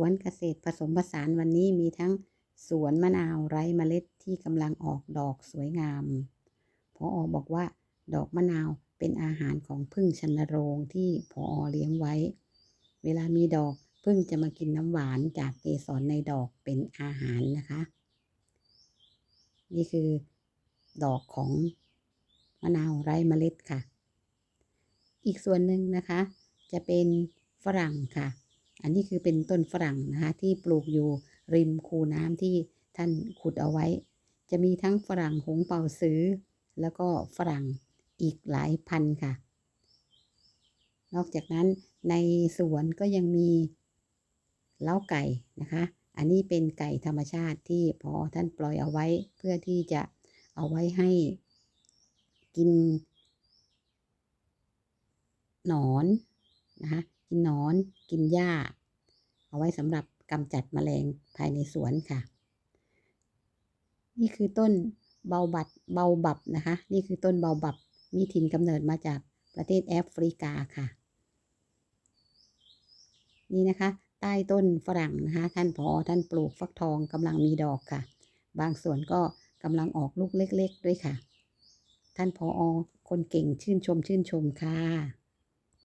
วนเกษตรผสมผสานวันนี้มีทั้งสวนมะนาวไร้เมล็ดที่กำลังออกดอกสวยงามพออบอกว่า ดอกมะนาวเป็นอาหารของพึ่งชันโรงที่พออเลี้ยงไว้ เวลามีดอกพึ่งจะมากินน้ำหวานจากเกสรในดอกเป็นอาหารนะคะ นี่คือดอกของมะนาวไร้เมล็ดค่ะ อีกส่วนหนึ่งนะคะ จะเป็นฝรั่งค่ะ อันนี้คือเป็นต้นฝรั่งนะคะที่ปลูกอยู่ริมคูน้ำที่ท่านขุดเอาไว้ จะมีทั้งฝรั่งหงเป่าซื้อ แล้วก็ฝรั่งอีกหลายพันค่ะ นอกจากนั้นในสวนก็ยังมีเล้าไก่นะคะ อันนี้เป็นไก่ธรรมชาติที่พอท่านปล่อยเอาไว้เพื่อที่จะเอาไว้ให้กิน หนอนนะคะ กินหนอน กินหญ้า เอาไว้สำหรับกำจัดแมลงภายในสวนค่ะ นี่คือต้นเบาบัดเบาบับนะคะ นี่คือต้นเบาบับ มีถิ่นกำเนิดมาจากประเทศแอฟริกาค่ะ นี่นะคะ ใต้ต้นฝรั่งนะคะ ท่านพอท่านปลูกฟักทองกำลังมีดอกค่ะ บางส่วนก็กำลังออกลูกเล็ก ๆ ด้วยค่ะ ท่านพออคนเก่งชื่นชมชื่นชมค่ะ